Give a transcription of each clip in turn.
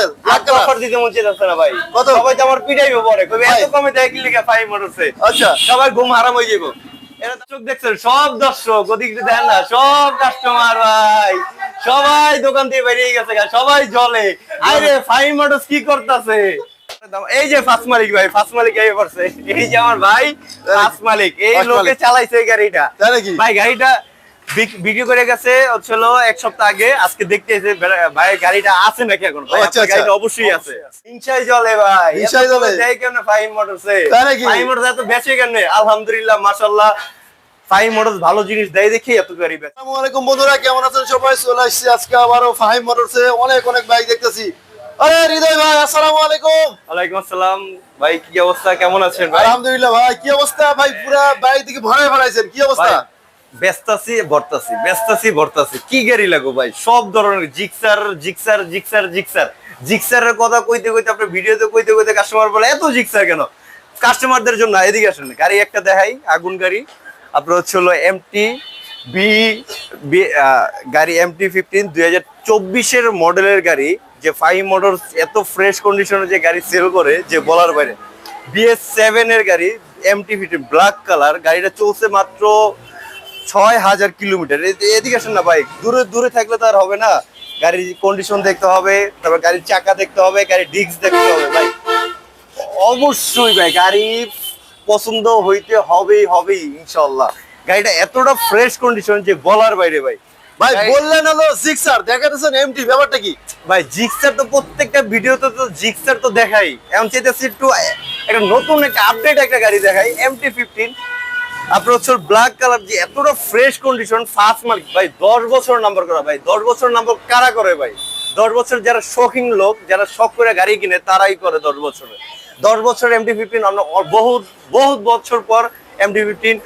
Model black colour offer দিতে মন চাইতেছে না ভাই। কত? সবাই তো আমার পিটাইবে পরে। এত কমে দেয় কি লিখে ফাইভ মোটরসে আচ্ছা। সবাই ঘুম হারাম হয়ে যাব এরা দেখছেন সব দর্শক ওদিকে দেখেন না সব কাস্টমার ভাই। সবাই দোকান থেকে বেরিয়ে গেছে সবাই জলে আরে ফাইভ মোটরস কি করতেছে? এই যে ফার্স্ট মালিক ভাই ফার্স্ট মালিক এই করছে এই যে আমার ভাই ফার্স্ট মালিক। এই লোকে চালাইছে এই গাড়িটা? ভাই গাড়িটা বিক্রি করে গেছে হচ্ছিল এক সপ্তাহ আগে। আজকে দেখতে এসে ভাই গাড়িটা আছে নাকি এখন? ভাই আচ্ছা, আপনার আচ্ছা। গাড়িটা অবশ্যই আছে। হিংসায় চলে ভাই। কমে চলে? দেয় কেন ফাইভ মোটরসে? ফাইভ মোটরস এত বেচে কেন আলহামদুলিল্লাহ মাশাআল্লাহ। ফাইভ মোটরস ভালো জিনিস দেয় দেখি এত গাড়ি আসসালামু আলাইকুম বন্ধুরা কেমন আছেন সবাই? চলে আসছি আজকে আবারও ফাহিম মোটরসে অনেক অনেক বাইক দেখতেছি। আরে হৃদয় ভাই আসসালামু আলাইকুম। ওয়ালাইকুম আসসালাম। ভাই কি অবস্থা? কেমন আছেন ভাই? আলহামদুলিল্লাহ ভাই কি অবস্থা? ভাই পুরা বাইক দিকে ভরে ভরাইছেন। কি অবস্থা? ব্যস্তাছি ভরতাছি ব্যস্তাছি ভরতাছি। কি গাড়ি লাগো ভাই? সব ধরনের জিক্সার জিক্সার জিক্সার জিক্সার। জিক্সারের কথা কইতে কইতে আপনার ভিডিওতে কইতে কইতে কাস্টমার বলে, এত জিক্সার কেন? কাস্টমারদের জন্য, এদিকে আসেন, গাড়ি একটা দেখাই, আগুন গাড়ি। আপনার হচ্ছে হলো এমটি বি গাড়ি এমটি ফিফটিন দুই হাজার চব্বিশের মডেলের গাড়ি, যে ফাইভ মোটর এত ফ্রেশ কন্ডিশনে যে গাড়ি সেল করে, যে বলার বাইরে। বিএস সেভেন এর গাড়ি এমটি ফিফটিন ব্ল্যাক কালার গাড়িটা চলছে মাত্র ছয় হাজার কিলোমিটার। এদিকে আসেন না ভাই দূরে দূরে থাকলে তো আর হবে না। গাড়ির কন্ডিশন দেখতে হবে তারপর গাড়ির চাকা দেখতে হবে গাড়ির ডিস্ক দেখতে হবে ভাই। অবশ্যই ভাই গাড়ি পছন্দ হইতে হবেই হবেই ইনশাল্লাহ গাড়িটা এতটা ফ্রেশ কন্ডিশন যে বলার বাইরে ভাই। ভাই বললেন হলো সিক্সার দেখাতেছেন এমটি ব্যাপারটা কি? ভাই জিক্সার তো প্রত্যেকটা ভিডিওতে তো জিক্সার তো দেখাই। এখন চাইতেছি একটু একটা নতুন একটা আপডেট একটা গাড়ি দেখাই এমটি ফিফটিন আপনার হচ্ছে ব্ল্যাক কালার যে এতটা ফ্রেশ কন্ডিশন ফার্স্ট মার্ক ভাই, দশ বছর নাম্বার করা, ভাই, দশ বছর নাম্বার কারা করে, ভাই? দশ বছর যারা শখিং লোক, যারা শখ করে গাড়ি কিনে, তারাই করে দশ বছরে। দশ বছর এমটি ফিফটিন আমরা বহুত বহুত বছর পর এমটি ফিফটিন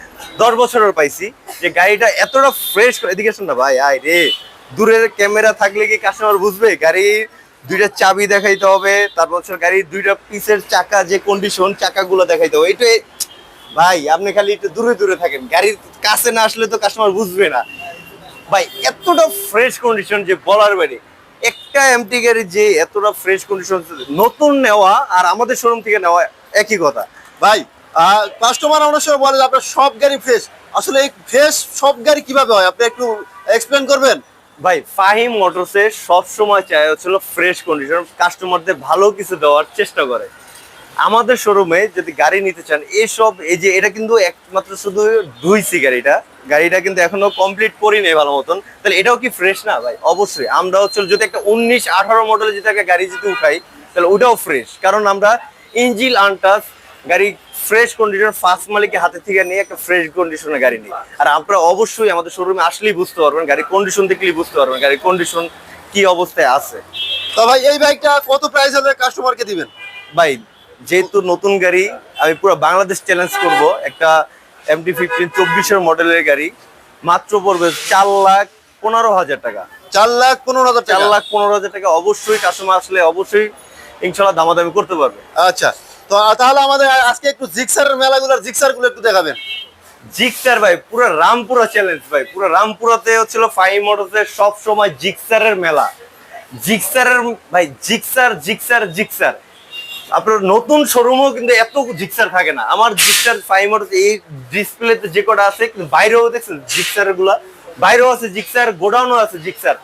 দশ বছরের পাইছি, যে গাড়িটা এতটা ফ্রেশ এদিকে না, ভাই, আয় রে। দূরের ক্যামেরা থাকলে কি কাস্টমার বুঝবে? গাড়ির দুইটা চাবি দেখাইতে হবে, তারপর গাড়ির দুইটা পিসের চাকা, যে কন্ডিশন চাকাগুলো দেখাইতে হবে এটা ভাই, আপনি খালি একটু দূরে দূরে থাকেন। গাড়ির কাছে না আসলে তো কাস্টমার বুঝবে না। ভাই, এতটা ফ্রেশ কন্ডিশন যে বলার বাইরে। একটা এমটি গাড়ি যে এতটা ফ্রেশ কন্ডিশন নতুন নেওয়া আর আমাদের শোরুম থেকে নেওয়া একই কথা। ভাই কাস্টমার অনেক সময় বলে আপনার সব গাড়ি ফ্রেশ আসলে এই ফ্রেশ সব গাড়ি কীভাবে হয়? আপনি একটু এক্সপ্লেন করবেন? ভাই, ফাহিম মোটরসে সব সময় চায় হচ্ছিল ফ্রেশ কন্ডিশন কাস্টমারদের ভালো কিছু দেওয়ার চেষ্টা করে। আমাদের শোরুমে যদি গাড়ি নিতে চান এসব এই যে এটা কিন্তু একমাত্র শুধু ধুইছি গাড়িটা গাড়িটা কিন্তু এখনও কমপ্লিট করি নেই ভালো মতন। তাহলে এটাও কি ফ্রেশ না ভাই? অবশ্যই। আমরা হচ্ছে যদি একটা উনিশ আঠারো মডেলে যদি একটা গাড়ি যদি উঠাই তাহলে ওটাও ফ্রেশ কারণ আমরা ইঞ্জিল আনটাস গাড়ি ফ্রেশ কন্ডিশন ফার্স্ট মালিকের হাতে থেকে নিয়ে একটা ফ্রেশ কন্ডিশনের গাড়ি নিই। আর আপনারা অবশ্যই আমাদের শোরুমে আসলেই বুঝতে পারবেন গাড়ির কন্ডিশন দেখলেই বুঝতে পারবেন গাড়ির কন্ডিশন কি অবস্থায় আছে। তো ভাই এই বাইকটা কত প্রাইস হলে কাস্টমারকে দিবেন? ভাই যেহেতু নতুন গাড়ি আমি পুরো বাংলাদেশ চ্যালেঞ্জ করব। একটা এমটি ফিফটিন চব্বিশের মডেলের গাড়ি। মাত্র পড়বে চার লাখ পনেরো হাজার টাকা। চার লাখ পনেরো হাজার চার লাখ পনেরো হাজার টাকা। অবশ্যই কাস্টমার আসলে অবশ্যই ইনশাল্লাহ দামাদামি করতে পারবে। আচ্ছা। তো তাহলে আমাদের আজকে একটু জিক্সারের মেলাগুলোর জিক্সারগুলো একটু দেখাবেন। জিক্সার ভাই পুরো রামপুরা চ্যালেঞ্জ ভাই। পুরো রামপুরাতে হচ্ছিল ফাইভ মোটরসের সব সময় জিক্সারের মেলা। জিক্সারের ভাই জিক্সার জিক্সার জিক্সার আপনার নতুন শোরুমও কিন্তু এত জিক্সার থাকে না। আমার জিক্সার ফাইভ মোটরস এই ডিসপ্লেতে যে কটা আছে কিন্তু বাইরেও দেখছেন জিক্সারগুলা বাইরেও আছে জিক্সার গোডাউনও আছে জিক্সার।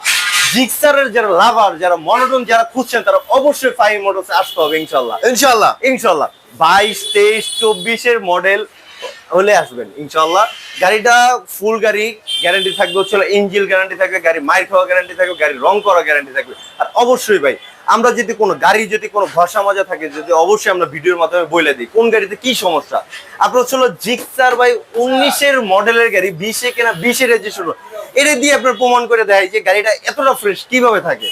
জিক্সারের যারা লাভার যারা মনোটন যারা খুঁজছেন তারা অবশ্যই ফাইভ মোটরসে আসতে হবে ইনশাল্লাহ ইনশাল্লাহ ইনশাল্লাহ বাইশ তেইশ চব্বিশের মডেল হলে আসবেন ইনশাল্লাহ গাড়িটা ফুল গাড়ি গ্যারান্টি থাকবে হচ্ছে ইঞ্জিল গ্যারান্টি থাকবে গাড়ি মাইর খাওয়া গ্যারান্টি থাকবে গাড়ি রং করা গ্যারান্টি থাকবে। আর অবশ্যই ভাই আমরা যদি কোনো গাড়ি, যদি কোনো ঘষা মাজা থাকে, যদি অবশ্যই আমরা ভিডিওর মাধ্যমে বলে দিই। কোন গাড়িতে কি সমস্যা? আপনার হচ্ছে জিক্সার বাই উনিশের মডেলের গাড়ি, বিশে কেনা বিশে রেজিস্ট্রেশন এটা দিয়ে আপনার প্রমাণ করে দেয় যে গাড়িটা এতটা ফ্রেশ কীভাবে থাকে।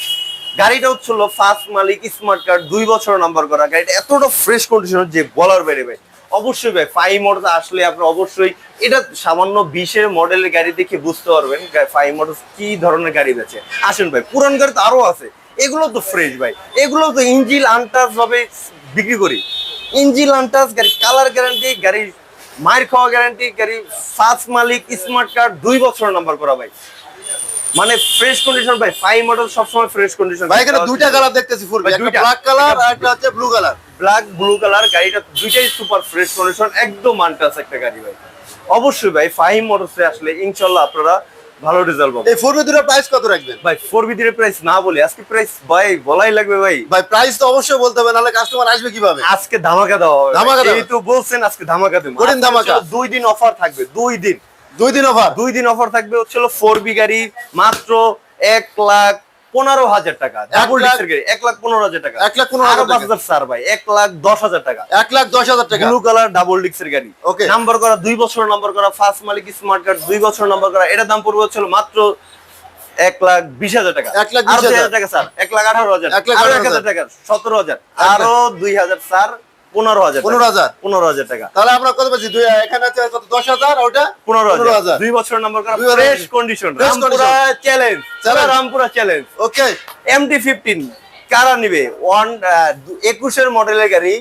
গাড়িটা হচ্ছিল ফার্স্ট মালিক স্মার্ট কার্ড দুই বছর নাম্বার করা। গাড়িটা এতটা ফ্রেশ কন্ডিশন যে বলার বাইরে ভাই। অবশ্যই ভাই ফাইভ মডেল আসলে আপনি অবশ্যই এটা সামান্য বিশের মডেলের গাড়ি দেখে বুঝতে পারবেন ফাইভ মডেল কি ধরনের গাড়ি বেছে আসেন ভাই, পুরান গাড়ি তো আরও আছে। এগুলো তো ফ্রেশ ভাই। এগুলো তো ইঞ্জিল আনটাস ভাবে বিক্রি করি। ইঞ্জিল আনটাস গাড়ি কালার গ্যারান্টি গাড়ি মায়ের খাওয়া গ্যারান্টি গাড়ি ফার্স্ট মালিক স্মার্ট কার্ড দুই বছর নাম্বার করা ভাই। মানে ফ্রেশ কন্ডিশন ভাই ফাইভ মডেল সবসময় ফ্রেশ কন্ডিশন ভাই এখানে দুইটা কালার দেখতেছি ফুল ভাই, একটা দুইটা। ব্ল্যাক কালার আর একটা হচ্ছে blue colour black blue colour গাড়িটা দুইটাই সুপার ফ্রেশ কন্ডিশন একদম আনটাস একটা গাড়ি ভাই। অবশ্যই ভাই ফাইভ মডেলসে আসলে ইনশাল্লাহ আপনারা ভালো রেজাল্ট পাবো। এই প্রাইস কত রাখবেন? ভাই প্রাইস না বলি আজকে প্রাইস ভাই বলাই লাগবে ভাই। ভাই প্রাইস তো অবশ্যই বলতে হবে নাহলে কাস্টমার আসবে কীভাবে? আজকে ধামাকা দাও হবে। ধামাকা এই তো বলছেন আজকে ধামাকা দেবো। কঠিন ধামাকা। দুই দিন অফার থাকবে দুই দিন। দুই দিন অফার দুই দিন অফার থাকবে হচ্ছে ফোর বি গাড়ি মাত্র এক লাখ পনেরো হাজার টাকা এক লাখ পনেরো হাজার টাকা। এক লাখ পনেরো হাজার পাঁচ টাকা। হাজার স্যার ভাই এক লাখ দশ হাজার টাকা। এক লাখ দশ হাজার টাকা। ব্লু কালার ডাবল ডিস্কের গাড়ি। Okay. নাম্বার করা দুই বছর নাম্বার করা ফার্স্ট মালিক স্মার্ট কার্ড দুই বছর নাম্বার করা। এটা দাম পড়বে হচ্ছিল মাত্র এক লাখ বিশ হাজার টাকা। এক লাখ বিশ হাজার। টাকা স্যার এক লাখ আঠারো হাজার। এক লাখ আঠারো হাজার। টাকা সতেরো হাজার। আরও দুই হাজার স্যার পনেরো হাজার পনেরো হাজার। পনেরো হাজার টাকা। তাহলে আমরা কত পাচ্ছি দুই এখানে আছে কত? দশ হাজার? ওটা? পনেরো হাজার। দুই বছর নাম্বার করা fresh condition Rampura challenge Rampura challenge okay MT fifteen কারা নিবে? ওয়ান একুশের মডেলের গাড়ি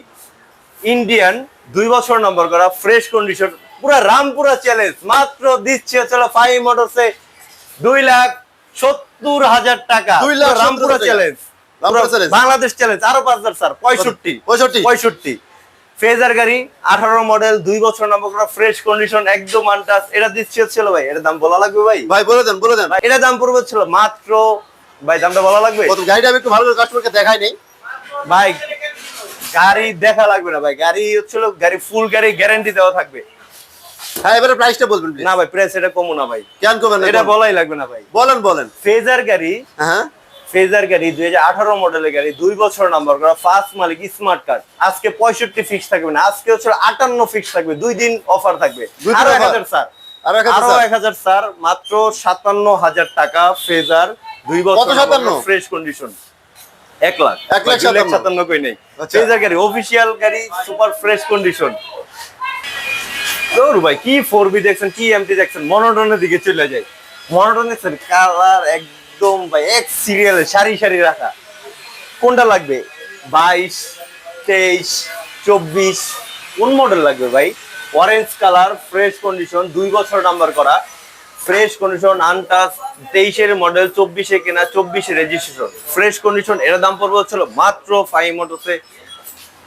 ইন্ডিয়ান দুই বছর নম্বর করা ফ্রেশ কন্ডিশন পুরা রামপুরা চ্যালেঞ্জ মাত্র দিচ্ছে চলো ফাইভ মোটরসে দুই লাখ সত্তর হাজার টাকা। দুই লাখ পুরো রামপুরা। চ্যালেঞ্জ। বাংলাদেশ চ্যালেঞ্জ আরও পাঁচ হাজার স্যার পঁয়ষট্টি। পঁয়ষট্টি। পঁয়ষট্টি। ফেজার গাড়ি আঠারো মডেল দুই বছর নম্বর ফ্রেশ কন্ডিশন একদম আনটাস এটা দিচ্ছে ছিল ভাই এটার দাম বলা লাগবে ভাই? ভাই বলে দেন বলে দেন। এটা দাম পড়বে ছিল মাত্র ভাই দামটা বলা লাগবে? গাড়িটা আমি একটু ভালো করে কাস্টমারকে দেখাই নেই। ভাই গাড়ি দেখা লাগবে না ভাই গাড়ি হচ্ছিল গাড়ি ফুল গাড়ি গ্যারান্টি দেওয়া থাকবে। হ্যাঁ এবারে প্রাইসটা বলবেন। না ভাই প্রাইস এটা কমো না ভাই। কেন করবেন না এটা বলাই লাগবে না ভাই। বলেন বলেন। ফেজার গাড়ি হ্যাঁ। ফেজার গাড়ি দুই হাজার আঠারো মডেলের গাড়ি দুই বছর নাম্বার করা ফার্স্ট মালিক স্মার্ট কার্ড আজকে পঁয়ষট্টি ফিক্স থাকবে না আজকে হচ্ছে আটান্ন ফিক্স থাকবে দুই দিন অফার থাকবে। দুই আরও এক হাজার স্যার আরও এক হাজার স্যার। এক হাজার স্যার মাত্র সাতান্ন হাজার টাকা ফেজার দুই বছর ফ্রেশ কন্ডিশন এক লাখ। এক লাখ সাতান্ন। সাতান্ন কই নেই। আচ্ছা। ফেজার গাড়ি অফিসিয়াল গাড়ি সুপার ফ্রেশ কন্ডিশন ভাই কি ফোর বি দেখছেন কি এমটি দেখছেন? মনোটনের দিকে চলে যায়। মনোটন দেখছেন কালার একদম ভাই এক সিরিয়ালে সারি সারি রাখা। কোনটা লাগবে? বাইশ তেইশ চব্বিশ কোন মডেল লাগবে ভাই? অরেঞ্জ কালার ফ্রেশ কন্ডিশন দুই বছর নাম্বার করা। ফ্রেশ কন্ডিশন আনটাচ তেইশের মডেল চব্বিশে কেনা চব্বিশে রেজিস্ট্রেশন ফ্রেশ কন্ডিশন এর দাম পড়বে হচ্ছিল মাত্র ফাইভ মোটরসে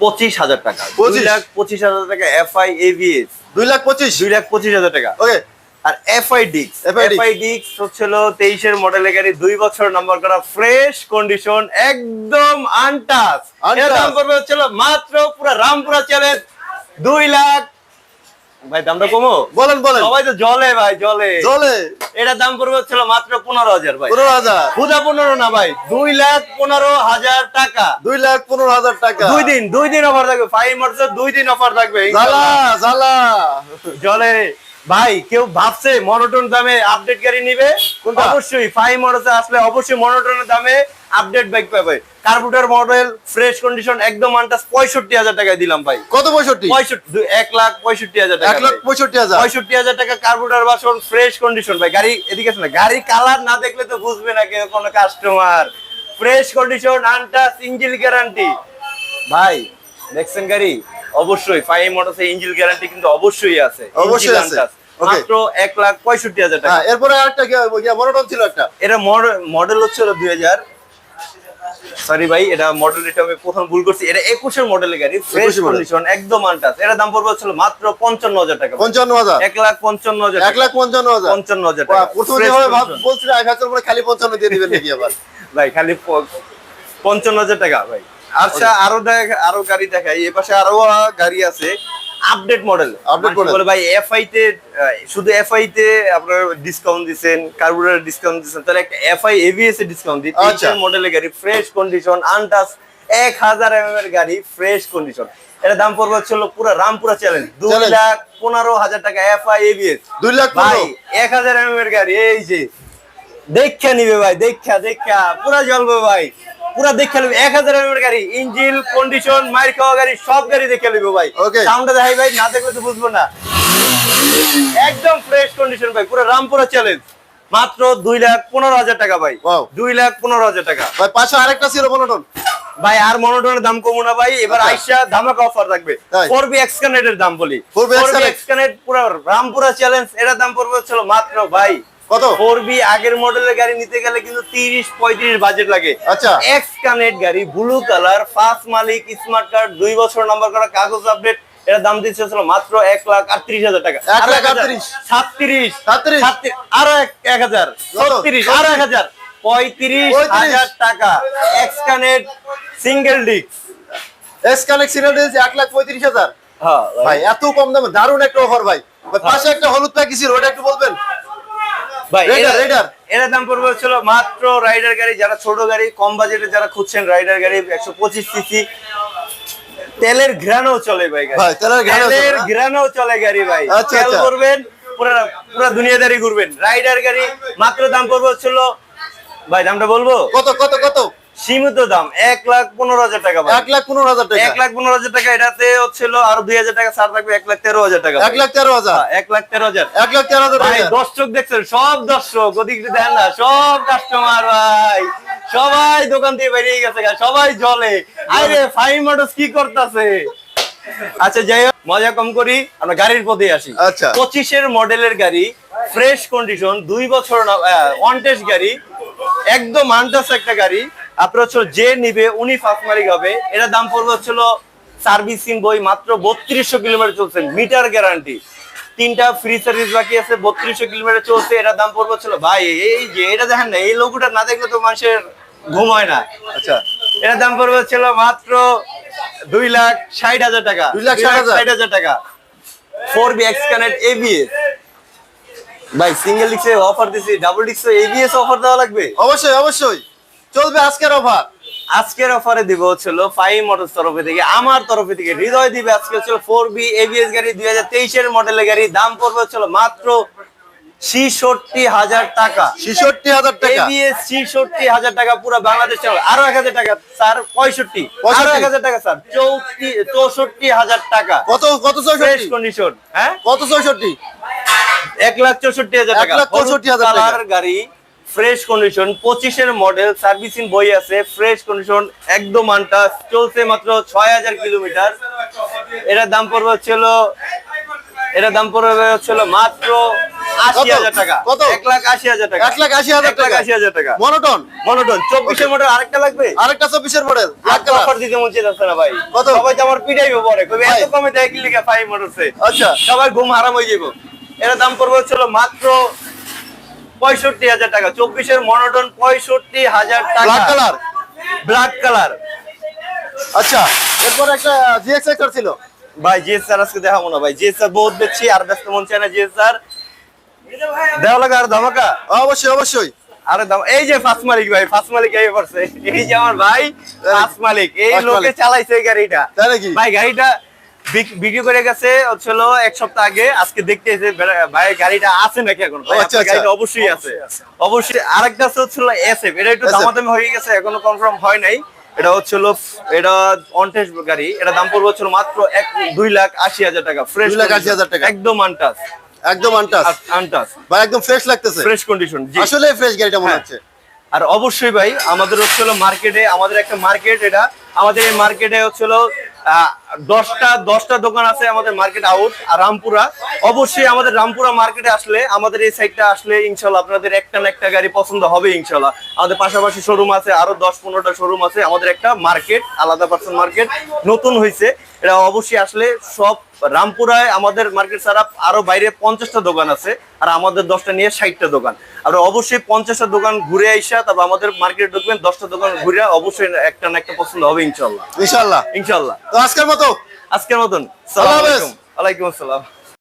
পঁচিশ হাজার টাকা। দুই লাখ পঁচিশ হাজার টাকা এফআই এভিএস দুই লাখ পঁচিশ? দুই লাখ পঁচিশ হাজার টাকা। ওকে আর এফআই ডিক্স। এফআই ডিক্স হচ্ছিল তেইশের মডেলের গাড়ি দুই বছর নাম্বার করা ফ্রেশ কন্ডিশন একদম আনটাচ এর দাম পড়বে হচ্ছিল মাত্র পুরো রামপুরা চ্যালেঞ্জ দুই লাখ। ভাই দামটা কমো? বলেন বলেন। সবাই তো জলে ভাই জলে। চলে এটার দাম পড়বে হচ্ছিল মাত্র পনেরো হাজার ভাই। পনেরো হাজার। খুদা পনেরো না ভাই দুই লাখ পনেরো হাজার টাকা। দুই লাখ পনেরো হাজার টাকা। দুই দিন দুই দিন অফার থাকবে। ফাইভ মার্চের দুই দিন অফার থাকবে জ্বালা জ্বালা। জলে। ভাই কেউ ভাবছে মনোটন দামে আপডেট গাড়ি নিবে? অবশ্যই ফাইভ মডেলে আসলে অবশ্যই মনোটনের দামে আপডেট বাইক পাবে। কার্বুটার মডেল ফ্রেশ কন্ডিশন একদম আনটাস পঁয়ষট্টি হাজার টাকায় দিলাম ভাই। কত পঁয়ষট্টি? পঁয়ষট্টি এক লাখ পঁয়ষট্টি হাজার টাকা এক লাখ পঁয়ষট্টি হাজার। পঁয়ষট্টি হাজার টাকা কার্বুটার বাসন ফ্রেশ কন্ডিশন ভাই। গাড়ি এদিকে আছে না গাড়ি কালার না দেখলে তো বুঝবে না কেউ কোনো customer fresh condition untouched engine guarantee ভাই দেখছেন গাড়ি? অবশ্যই ফাইভ মোটরসে ইঞ্জিন গ্যারান্টি কিন্তু অবশ্যই আছে অবশ্যই আছে। মাত্র এক লাখ পঁয়ষট্টি হাজার টাকা। হ্যাঁ এরপরে আরেকটা মনোটন ছিল একটা। এটা মডেল হচ্ছিল দুই হাজার সরি ভাই এটা মডেল এটা আমি প্রথম ভুল করছি। এটা একুশের মডেলের গাড়ি ফ্রেশ কন্ডিশন একদম আনটাস এটা দাম পড়বে হচ্ছিল মাত্র পঞ্চান্ন হাজার টাকা। পঞ্চান্ন হাজার। এক লাখ পঞ্চান্ন হাজার এক লাখ পঞ্চান্ন হাজার। পঞ্চান্ন হাজার টাকা। প্রথমে বলছিল ভাবছিলাম খালি পঞ্চান্ন দিয়ে দিবেন নাকি আবার? ভাই খালি পঞ্চান্ন হাজার টাকা ভাই। আচ্ছা আরও দেখ আরও গাড়ি দেখাই। এ পাশে আরও গাড়ি আছে। Update model model। বলে ভাই এফআই তে শুধু এফআই তে আপনার ডিসকাউন্ট দিচ্ছেন কার্বুরেটর ডিসকাউন্ট দিচ্ছেন তাহলে একটা এফআই এভিএস এ ডিসকাউন্ট দিই। আচ্ছা। মডেলের গাড়ি ফ্রেশ কন্ডিশন আনটাস এক হাজার এম এর গাড়ি ফ্রেশ কন্ডিশন এটা দাম পড়বে হচ্ছিল পুরো রামপুরা চ্যালেঞ্জ দুই Challenge। লাখ পনেরো হাজার টাকা এফআই এভিএস দুই লাখ ভাই পনেরো এক হাজার এম এর গাড়ি এই যে। দেখা নিবে ভাই দেখা দেখা। পুরা জ্বলবে ভাই। পুরা দেখা নিবে এক হাজার গাড়ি ইঞ্জিন কন্ডিশন মাইর খাওয়া গাড়ি সব গাড়ি দেখে নিবে ভাই। Okay. দেখাই ভাই না দেখলে তো বুঝব না। একদম ফ্রেশ কন্ডিশন ভাই পুরো রামপুরা চ্যালেঞ্জ মাত্র দুই লাখ পনেরো হাজার টাকা ভাই। দুই লাখ পনেরো হাজার টাকা। ভাই পাশে আরেকটা ছিল মনোটন ভাই আর মনোটনের দাম কমো না ভাই। এবার আচ্ছা। আইসা ধামাকা অফার থাকবে? ফোর বি এক্সকানেটের দাম বলি। 4B ফোর বি এক্সকানেট পুরো রামপুরা চ্যালেঞ্জ এটার দাম পড়বে হচ্ছিল মাত্র ভাই কত? ফোর বি আগের মডেলের গাড়ি নিতে গেলে কিন্তু তিরিশ পঁয়ত্রিশ বাজেট লাগে আচ্ছা। এক্স কানেক্ট গাড়ি ব্লু কালার ফার্স্ট মালিক স্মার্ট কার্ড দুই বছর নাম্বার করা কাগজ আপডেট এটা দাম দিচ্ছে ছিল মাত্র এক লাখ আটত্রিশ হাজার টাকা এক লাখ হাজার। আটত্রিশ। সাতত্রিশ সাতত্রিশ। সাতত্রিশ, আরও এক এক হাজার কত? ছত্রিশ আরও এক হাজার পঁয়ত্রিশ পঁয়ত্রিশ। হাজার টাকা X connect single disc S connect serial এক লাখ পঁয়ত্রিশ হাজার হ্যাঁ ভাই এত কম দামে দারুণ একটা অফার ভাই ভাই, পাশে একটা হলুদ প্যাকেজ ছিল ওটা একটু বলবেন ভাই Raider, এটা- Raider। এটার দাম পড়বে হচ্ছিল মাত্র রাইডার গাড়ি যারা ছোট গাড়ি কম বাজেটে যারা খুঁজছেন রাইডার গাড়ি একশো পঁচিশ সিসি তেলের ঘ্রাণও চলে ভাই ভাই, তেলের ঘ্রাণও চলে, গাড়ি ভাই। আচ্ছা, তেল আচ্ছা। করবেন পুরা পুরা দুনিয়াদারি ঘুরবেন। রাইডার গাড়ি মাত্র দাম পড়বে হচ্ছিল ভাই দামটা বলব? কত কত কত? সীমিত দাম এক লাখ পনেরো হাজার টাকা এক লাখ পনেরো হাজার টাকা। এক লাখ পনেরো হাজার টাকা এটাতে হচ্ছিল আরও দুই হাজার টাকা ছাড় থাকবে এক লাখ তেরো হাজার টাকা এক লাখ তেরো হাজার। হ্যাঁ, এক লাখ তেরো হাজার। এক লাখ তেরো হাজার ভাই দর্শক দেখছেন সব দর্শক ওদিকে দেন না সব কাস্টমার ভাই। সবাই দোকান থেকে বেরিয়ে গেছে সবাই জলে। আরে ফাইভ মোটরস কি করতেছে? আচ্ছা যাই হোক মজা কম করি আমরা গাড়ির পথে আসি। আচ্ছা। পঁচিশের মডেলের গাড়ি ফ্রেশ কন্ডিশন দুই বছর অন টেস্ট গাড়ি একদম আনটাস একটা গাড়ি। আপনার হচ্ছে যে নিবে উনি মালিক হবে এটা দাম পড়বে হচ্ছিল সার্ভিসিং বই মাত্র বত্রিশশো কিলোমিটার চলছে মিটার গ্যারান্টি। তিনটা ফ্রি সার্ভিস বাকি আছে বত্রিশশো কিলোমিটার চলছে এটা দাম পড়বে হচ্ছিল ভাই এই যে এটা দেখেন না এই লোকটা না দেখলে তো মানুষের ঘুম হয় না। আচ্ছা। এটার দাম পড়বে হচ্ছিল মাত্র দুই লাখ ষাট হাজার টাকা। দুই লাখ ষাট হাজার। টাকা। Four B X connect ABS ভাই সিঙ্গেল ডিক্সে অফার দিছি ডাবল ডিক্সে এবিএস অফার দেওয়া লাগবে? অবশ্যই অবশ্যই। চলবে আজকের অফার আজকের অফারে দিব হচ্ছিল ফাইভ মোটরস তরফে থেকে আমার তরফে থেকে হৃদয় দিবে আজকে হচ্ছিল ফোর বি এবিএস গাড়ি দুই হাজার তেইশের মডেলের গাড়ি। দাম পড়বে হচ্ছিল মাত্র ছিষট্টি হাজার টাকা। ছেষট্টি হাজার টাকা। ছিষট্টি হাজার টাকা পুরো বাংলাদেশ চলে। আরও এক হাজার টাকা স্যার পঁয়ষট্টি। আরও এক হাজার টাকা স্যার চৌত্রি চৌষট্টি হাজার টাকা। কত কত চৌষট্টি কন্ডিশন হ্যাঁ? কত চৌষট্টি এক লাখ চৌষট্টি হাজার টাকা। চৌষট্টি হাজার গাড়ি ফ্রেশ কন্ডিশন পঁচিশের মডেল সার্ভিসিং বই আছে ফ্রেশ কন্ডিশন একদম আনটা চলছে মাত্র ছয় হাজার কিলোমিটার এটার দাম পড়বে হচ্ছিল এটার দাম পড়বে হচ্ছিল মাত্র আশি হাজার টাকা। এক লাখ আশি হাজার টাকা। এক লাখ আশি হাজার টাকা। আশি হাজার টাকা। মনোটন মনোটন চব্বিশের মডেল আরেকটা লাগবে? আরেকটা চব্বিশের মডেল আর অফার দিতে মন চাইতেছে না ভাই। কত? সবাই তো আমার পিটাইবে পরে। কবে এত কমে দেয় কি লিখে ফাইভ মোটরসে আচ্ছা। সবাই ঘুম হারাম হয়ে যাব এর দাম পড়বে হচ্ছিল মাত্র পঁয়ষট্টি হাজার টাকা। চব্বিশের মনোটন পঁয়ষট্টি হাজার টাকা। ব্ল্যাক কালার ব্ল্যাক কালার আচ্ছা এরপর একটা জিএক্স এক্টর ছিল। ভাই জিএস স্যার আজকে দেখাবো না ভাই। জিএস স্যার বহুত দেখছি আর ব্যস্ত মন চায় না জিএস স্যার দেওয়া লাগে আর ধামাকা? অবশ্যই অবশ্যই। আরে দাম এই যে ফার্স্ট মালিক ভাই ফার্স্ট মালিক এই করছে এই যে আমার ভাই ফার্স্ট মালিক। এই লোকে চালাইছে গাড়িটা। তাই নাকি ভাই গাড়িটা বিক্রি করে গেছে হচ্ছিল এক সপ্তাহ আগে। আজকে দেখতে এসে ভাই গাড়িটা আছে নাকি এখন? আচ্ছা, আপনার আচ্ছা। গাড়িটা অবশ্যই আছে। অবশ্যই আরেকটা হচ্ছিল এসএফ এটা একটু দামাদামি হয়ে গেছে এখনও কনফার্ম হয় নাই। এটা হচ্ছিল এটা অনটেস গাড়ি। এটা দাম পড়বে হচ্ছিল মাত্র এক দুই লাখ আশি হাজার টাকা। ফ্রেশ লাখ আশি হাজার টাকা। একদম আনটাস একদম আনটাস আনটাস ভাই একদম ফ্রেশ লাগতেছে। ফ্রেশ কন্ডিশন আসলে ফ্রেশ গাড়িটা মনে হ্যাঁ। হচ্ছে। আর অবশ্যই ভাই আমাদের হচ্ছিল মার্কেটে আমাদের একটা মার্কেট এটা আমাদের এই মার্কেটে হচ্ছিল আহ, দশটা দশটা দোকান আছে আমাদের মার্কেট আউট আর রামপুরা। অবশ্যই আমাদের রামপুরা মার্কেটে আসলে আমাদের এই সাইডটা আসলে ইনশাল্লাহ আপনাদের একটা না একটা গাড়ি পছন্দ হবে ইনশাল্লাহ। আমাদের পাশাপাশি শোরুম আছে আরও দশ পনেরোটা শোরুম আছে আমাদের একটা মার্কেট আলাদা পার্সন মার্কেট নতুন হয়েছে এটা অবশ্যই আসলে সব রামপুরায় আমাদের মার্কেট ছাড়া আরও বাইরে পঞ্চাশটা দোকান আছে আর আমাদের দশটা নিয়ে ষাটটা দোকান। আর অবশ্যই পঞ্চাশটা দোকান ঘুরে আইসা তারপর আমাদের মার্কেটে ঢুকবেন দশটা দোকান ঘুরে অবশ্যই একটা না একটা পছন্দ হবে ইনশাল্লাহ। ইনশাল্লাহ। ইনশাল্লাহ। তো আজকের মতো আজকের মতন। আলাইকুম। আসসালাম।